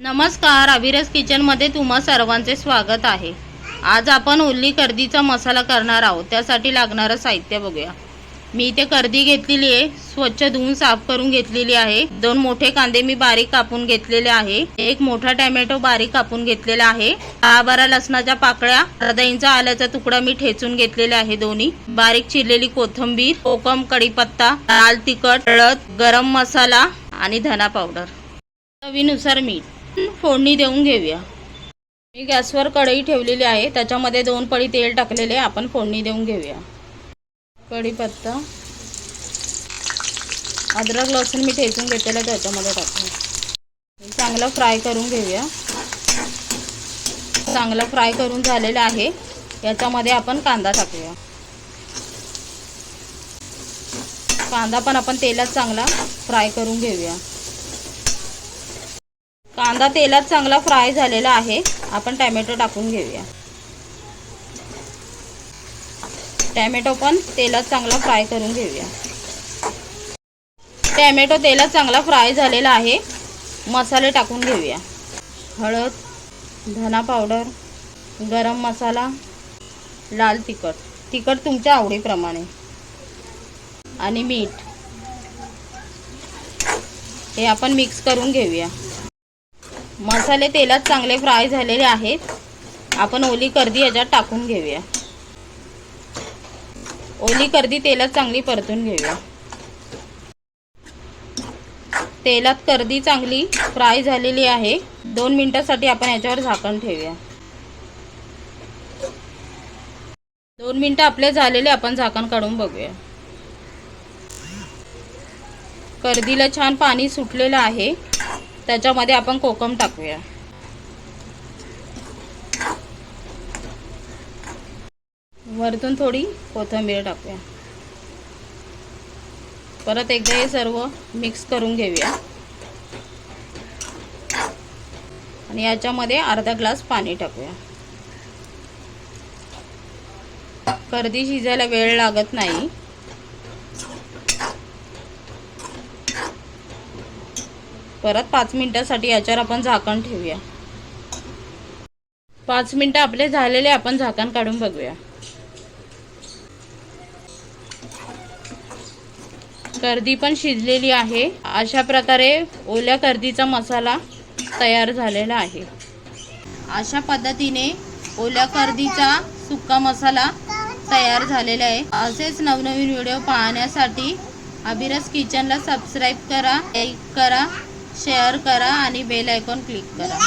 नमस्कार अभिरस किचनमध्ये तुम्हा सर्वांचे स्वागत आहे. आज आपण ओल्ली कर्दीचा मसाला करणार आहोत. त्यासाठी लागणारं साहित्य बघूया. मी इथे कर्दी घेतलेली आहे. स्वच्छ धुवून साफ करून घेतलेली आहे. दोन मोठे कांदे मी बारीक कापून घेतलेले आहे. एक मोठा टॅमॅटो बारीक कापून घेतलेला आहे. दहा बारा लसणाच्या पाकळ्या अर्धा इंच आल्याचा तुकडा मी ठेचून घेतलेला आहे दोन्ही. बारीक चिरलेली कोथिंबीर कोकम कढीपत्ता लाल तिखट हळद गरम मसाला आणि धना पावडर. चवीनुसार मीठ. फोडणी देऊन घेऊया. मी गॅसवर कढई ठेवलेली आहे. त्याच्यामध्ये दोन पळी तेल टाकलेले आपण फोडणी देऊन घेऊया. कढीपत्ता. अद्रक लसूण मी ठेचून घेतलेलं आहे त्याच्यामध्ये टाकून. चांगलं फ्राय करून घेऊया. चांगलं फ्राय करून झालेलं आहे. याच्यामध्ये आपण कांदा टाकूया. कांदा पण आपण तेलात चांगला फ्राय करून घेऊया. कांदा तेलात चांगला फ्राय झालेला आहे. आपण टॅमॅटो टाकून घेऊया. टॅमॅटो पण तेलात चांगला फ्राय करून घेऊया. टॅमॅटो तेलात चांगला फ्राय झालेला आहे. मसाले टाकून घेऊया. हळद धना पावडर गरम मसाला लाल तिखट. तिखट तुमच्या आवडीप्रमाणे. आणि मीठ. हे आपण मिक्स करून घेऊया. मसाले तेलात चांगले फ्राय झालेले आहेत. आपण ओली कर्दी याच्यात टाकून घेऊया. ओली कर्दी तेलात चांगली परतून घेऊया. तेलात कर्दी चांगली फ्राय झालेली आहे. दोन मिनिटासाठी आपण याच्यावर झाकण ठेवूया. दोन मिनिटं आपले झालेले आपण झाकण काढून बघूया. कर्दीला छान पाणी सुटलेलं आहे. त्याच्यामध्ये आपण कोकम टाकूया. वरतून थोडी कोथिंबीर टाकूया. परत एकदा हे सर्व मिक्स करून घेऊया. आणि याच्यामध्ये अर्धा ग्लास पाणी टाकूया. कर्दी शिजायला वेळ लागत नाही. परत पाच मिनिटासाठी याच्यावर आपण झाकण ठेवूया. पाच मिनटं आपले झालेले आपण झाकण काढून बघूया. कर्दी पण शिजलेली आहे. अशा प्रकारे ओल्या कर्दीचा मसाला तयार झालेला आहे. अशा पद्धतीने ओल्या कर्दीचा सुक्का मसाला तयार झालेला आहे. असेच नवनवीन व्हिडिओ पाहण्यासाठी अभिरस किचनला सबस्क्राईब करा लाईक करा. शेअर करा आणि बेल आयकॉन क्लिक करा.